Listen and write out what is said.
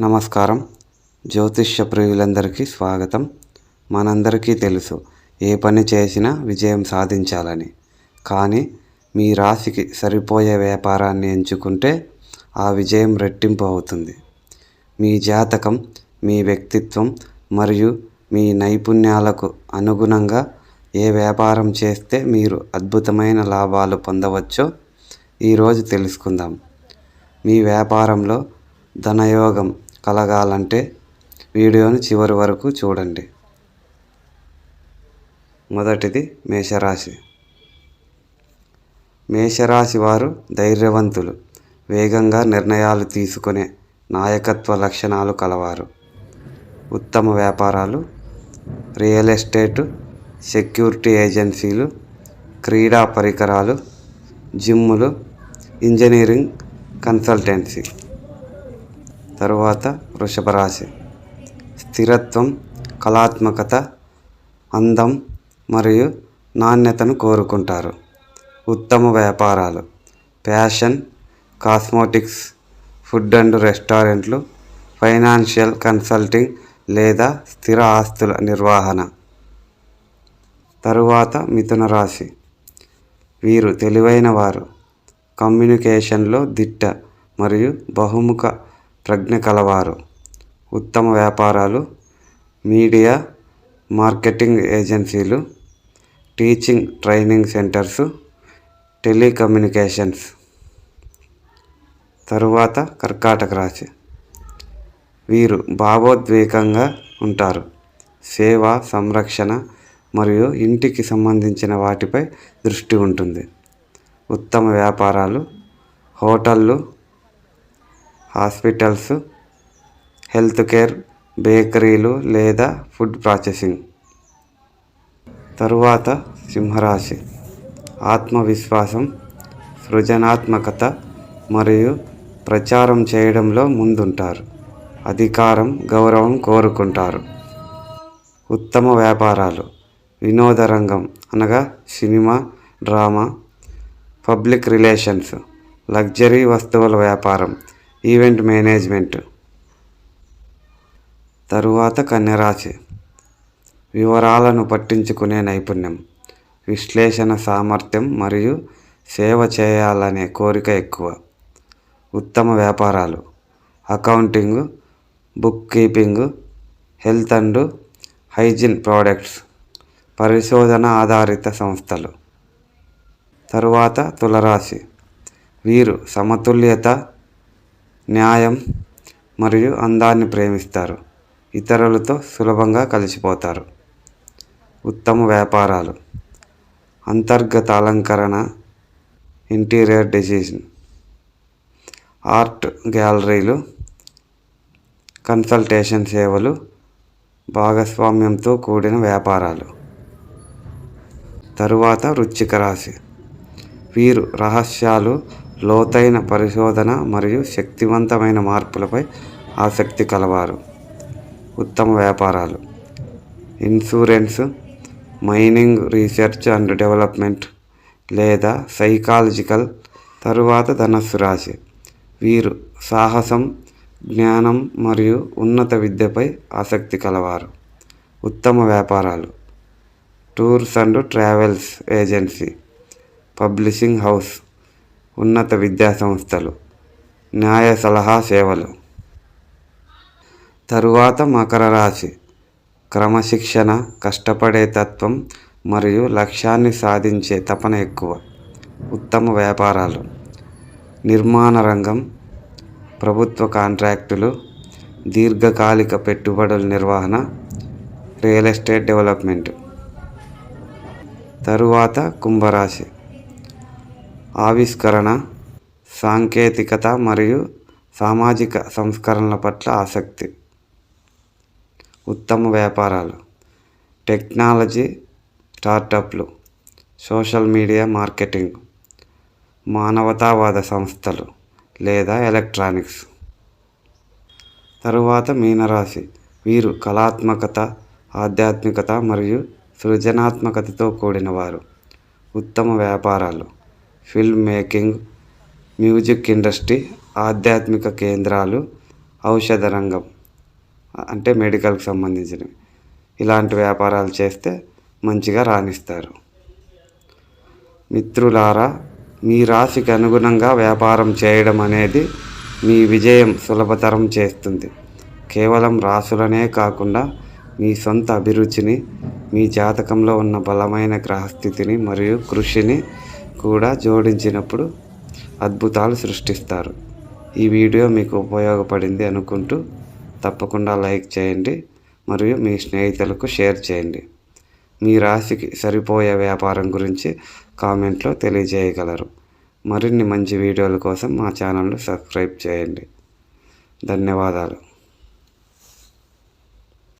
నమస్కారం. జ్యోతిష్య ప్రియులందరికీ స్వాగతం. మనందరికీ తెలుసు ఏ పని చేసినా విజయం సాధించాలని. కానీ మీ రాశికి సరిపోయే వ్యాపారాన్ని ఎంచుకుంటే ఆ విజయం రెట్టింపు అవుతుంది. మీ జాతకం మీ వ్యక్తిత్వం మరియు మీ నైపుణ్యాలకు అనుగుణంగా ఏ వ్యాపారం చేస్తే మీరు అద్భుతమైన లాభాలు పొందవచ్చో ఈరోజు తెలుసుకుందాం. మీ వ్యాపారంలో ధనయోగం కలగాలంటే వీడియోను చివరి వరకు చూడండి. మొదటిది మేషరాశి. మేషరాశి వారు ధైర్యవంతులు వేగంగా నిర్ణయాలు తీసుకునే నాయకత్వ లక్షణాలు కలవారు. ఉత్తమ వ్యాపారాలు రియల్ ఎస్టేటు సెక్యూరిటీ ఏజెన్సీలు క్రీడా పరికరాలు జిమ్ములు ఇంజనీరింగ్ కన్సల్టెన్సీ. తరువాత వృషభ రాశి స్థిరత్వం కళాత్మకత అందం మరియు నాణ్యతను కోరుకుంటారు. ఉత్తమ వ్యాపారాలు ఫ్యాషన్ కాస్మోటిక్స్ ఫుడ్ అండ్ రెస్టారెంట్లు ఫైనాన్షియల్ కన్సల్టింగ్ లేదా స్థిర ఆస్తుల నిర్వహణ. తరువాత మిథున రాశి. వీరు తెలివైన వారు. కమ్యూనికేషన్లో దిట్ట మరియు బహుముఖ ప్రజ్ఞ కలవారు. ఉత్తమ వ్యాపారాలు మీడియా మార్కెటింగ్ ఏజెన్సీలు టీచింగ్ ట్రైనింగ్ సెంటర్సు టెలికమ్యూనికేషన్స్. తరువాత కర్కాటక రాశి. వీరు భావోద్వేగంగా ఉంటారు. సేవ సంరక్షణ మరియు ఇంటికి సంబంధించిన వాటిపై దృష్టి ఉంటుంది. ఉత్తమ వ్యాపారాలు హోటళ్ళు హాస్పిటల్స్ హెల్త్ కేర్ బేకరీలు లేదా ఫుడ్ ప్రాసెసింగ్. తరువాత సింహరాశి. ఆత్మవిశ్వాసం సృజనాత్మకత మరియు ప్రచారం చేయడంలో ముందుంటారు. అధికారం గౌరవం కోరుకుంటారు. ఉత్తమ వ్యాపారాలు. వినోద రంగం అనగా cinema drama public relations luxury వస్తువుల వ్యాపారం ఈవెంట్ మేనేజ్మెంట్. తరువాత కన్యరాశి. వివరాలను పట్టించుకునే నైపుణ్యం విశ్లేషణ సామర్థ్యం మరియు సేవ చేయాలనే కోరిక ఎక్కువ. ఉత్తమ వ్యాపారాలు accounting bookkeeping health and hygiene products పరిశోధన ఆధారిత సంస్థలు. తరువాత తులరాశి. వీరు సమతుల్యత న్యాయం మరియు అందాన్ని ప్రేమిస్తారు. ఇతరులతో సులభంగా కలిసిపోతారు. ఉత్తమ వ్యాపారాలు. అంతర్గత అలంకరణ ఇంటీరియర్ డిజైన్ ఆర్ట్ గ్యాలరీలు కన్సల్టేషన్ సేవలు భాగస్వామ్యంతో కూడిన వ్యాపారాలు. తరువాత వృశ్చిక రాశి. వీరు రహస్యాలు లోతైన పరిశోధన మరియు శక్తివంతమైన మార్పులపై ఆసక్తి కలవారు. ఉత్తమ వ్యాపారాలు. Insurance mining research and development లేదా సైకాలజికల్ తరువాత ధనస్సు రాశి. వీరు సాహసం జ్ఞానం మరియు ఉన్నత విద్యపై ఆసక్తి కలవారు. ఉత్తమ వ్యాపారాలు. Tours and travels agency. Publishing house. ఉన్నత విద్యా సంస్థలు న్యాయ సలహా సేవలు. తరువాత మకర రాశి. క్రమశిక్షణ కష్టపడే తత్వం మరియు లక్ష్యాన్ని సాధించే తపన ఎక్కువ. ఉత్తమ వ్యాపారాలు. నిర్మాణ రంగం. ప్రభుత్వ కాంట్రాక్టులు. దీర్ఘకాలిక పెట్టుబడుల నిర్వహణ. Real estate development. తరువాత కుంభరాశి. ఆవిష్కరణ సాంకేతికత మరియు సామాజిక సంస్కరణల పట్ల ఆసక్తి. ఉత్తమ వ్యాపారాలు. టెక్నాలజీ స్టార్టప్లు. Social media marketing. మానవతావాద సంస్థలు లేదా ఎలక్ట్రానిక్స్. తరువాత మీనరాశి. వీరు కళాత్మకత ఆధ్యాత్మికత మరియు సృజనాత్మకతతో కూడినవారు. ఉత్తమ వ్యాపారాలు. ఫిల్మ్ మేకింగ్ మ్యూజిక్ ఇండస్ట్రీ ఆధ్యాత్మిక కేంద్రాలు ఔషధ రంగం అంటే మెడికల్కి సంబంధించినవి. ఇలాంటి వ్యాపారాలు చేస్తే మంచిగా రాణిస్తారు. మిత్రులారా మీ రాశికి అనుగుణంగా వ్యాపారం చేయడం అనేది మీ విజయం సులభతరం చేస్తుంది. కేవలం రాసులనే కాకుండా మీ సొంత అభిరుచిని మీ జాతకంలో ఉన్న బలమైన గ్రహస్థితిని మరియు కృషిని కూడా జోడించినప్పుడు అద్భుతాలు సృష్టిస్తారు. ఈ వీడియో మీకు ఉపయోగపడింది అనుకుంటూ తప్పకుండా లైక్ చేయండి మరియు మీ స్నేహితులకు షేర్ చేయండి. మీ రాశికి సరిపోయే వ్యాపారం గురించి కామెంట్లో తెలియజేయగలరు. మరిన్ని మంచి వీడియోల కోసం మా ఛానల్ను సబ్స్క్రైబ్ చేయండి. ధన్యవాదాలు.